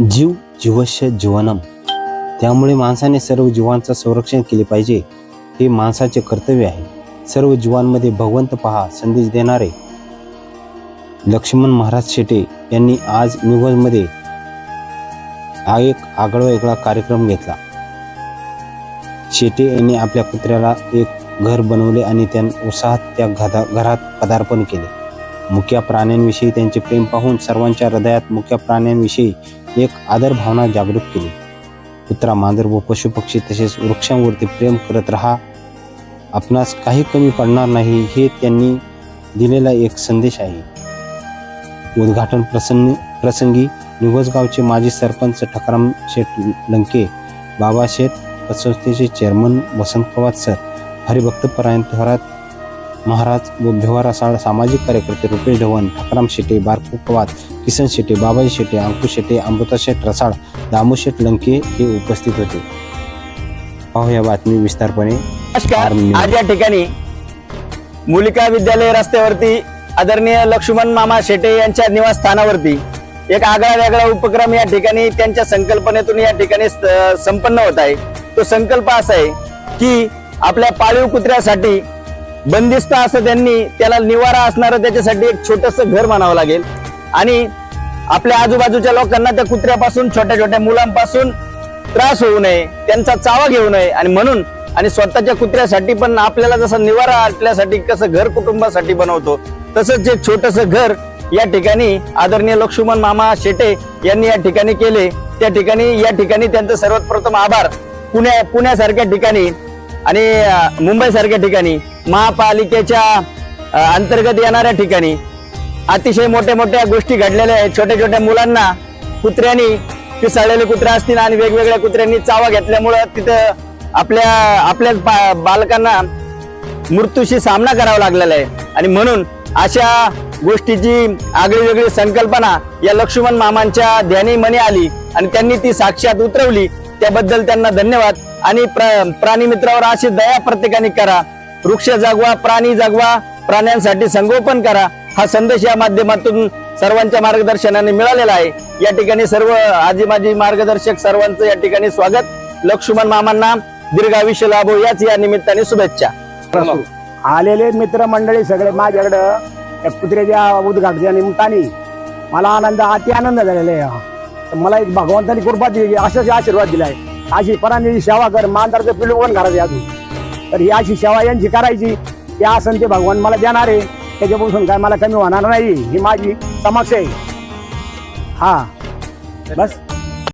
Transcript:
जीव जीवस्य जीवनम. त्यामुळे माणसाने सर्व जीवांचं संरक्षण केले पाहिजे. हे माणसाचे कर्तव्य आहे. सर्व जीवांमध्ये भगवंत पहा संदेश देणारे. लक्ष्मण महाराज शेटे यांनी आज न्यूजमध्ये हा एक आगळा वेगळा कार्यक्रम घेतला. शेटे यांनी आपल्या कुत्र्याला एक घर बनवले आणि त्या उत्साहात त्या घदा घरात पदार्पण केले. मुक्या प्राण्यांविषयी त्यांचे प्रेम पाहून सर्वांच्या हृदयात मुक्या प्राण्यांविषयी एक आदर भावना जागृत केली. कुत्रा मांजर व पशुपक्षी तसेच वृक्षांवरती प्रेम करत राहा. आपणास काही कमी पडणार नाही हे त्यांनी दिलेला एक संदेश आहे. उद्घाटन प्रसंग प्रसंगी निवसगावचे माजी सरपंच ठकराम शेठ लंके बाबा शेठ पतसंस्थेचे चेअरमन वसंत पवार सर हरिभक्त परायण थोरात महाराज भिवारा साळ सामाजिक कार्यकर्ते रुपेश ढवण ठकराम शेटे बारकू पवार किसन शेटे बाबाजी शेटे अंकुश शेटे अमृता शेठ रसाळ दामू शेठ लंके हे उपस्थित होते. पाहूया बातमी विस्तारपणे. आज या ठिकाणी मुलिका विद्यालय रस्त्यावरती आदरणीय लक्ष्मण मामा शेटे यांच्या निवासस्थानावरती एक आगळा वेगळा उपक्रम या ठिकाणी त्यांच्या संकल्पनेतून या ठिकाणी संपन्न होत आहे. तो संकल्प असा आहे की आपल्या पाळीव कुत्र्यासाठी बंदिस्त असं त्यांनी त्याला निवारा असणारं त्याच्यासाठी एक छोटस घर म्हणावं लागेल. आणि आपल्या आजूबाजूच्या लोकांना त्या कुत्र्यापासून छोट्या छोट्या मुलांपासून त्रास होऊ नये त्यांचा चावा घेऊ नये. आणि म्हणून आणि स्वतःच्या कुत्र्यासाठी पण आपल्याला जसं निवारा आपल्यासाठी कसं घर कुटुंबासाठी बनवतो तसंच एक छोटस घर या ठिकाणी आदरणीय लक्ष्मण मामा शेटे यांनी या ठिकाणी केले त्या ठिकाणी या ठिकाणी त्यांचं सर्वात प्रथम आभार. पुण्या पुण्यासारख्या ठिकाणी आणि मुंबईसारख्या ठिकाणी महापालिकेच्या अंतर्गत येणाऱ्या ठिकाणी अतिशय मोठ्या मोठ्या गोष्टी घडलेल्या आहेत. छोट्या छोट्या मुलांना कुत्र्यांनी पिसाळलेले कुत्रे असतील आणि वेगवेगळ्या कुत्र्यांनी चावा घेतल्यामुळं तिथं आपल्या आपल्याच बा- बालकांना मृत्यूशी सामना करावा लागलेला आहे. आणि म्हणून अशा गोष्टीची आगळी वेगळी संकल्पना या लक्ष्मण मामांच्या ध्यानी मने आली आणि त्यांनी ती साक्षात उतरवली. त्याबद्दल त्यांना धन्यवाद. आणि प्र- प्राणीमित्रावर अशी दया प्रत्येकाने करा. वृक्ष जगवा प्राणी जगवा प्राण्यांसाठी संगोपन करा. हा संदेश या माध्यमातून सर्वांच्या मार्गदर्शनाने मिळालेला आहे. या ठिकाणी सर्व आजी माजी मार्गदर्शक सर्वांचं या ठिकाणी स्वागत. लक्ष्मण मामांना दीर्घायुष्य लाभो. याच या निमित्ताने शुभेच्छा. आलेले मित्रमंडळी सगळे माझ्याकडं त्या कुत्र्याच्या उद्घाटनाच्या निमित्ताने मला आनंद अति आनंद झालेला आहे. मला एक भगवंतानी कृपा दिली अशाच आशीर्वाद दिलाय. अशी परांची सेवा कर. मानदारचं पिलू पण घरात अजून तर ही अशी सेवा यांची करायची. ते असन ते भगवान मला देणार आहे. त्याच्यापासून काय मला कमी होणार नाही. ही माझी समक्ष आहे. हा. बस.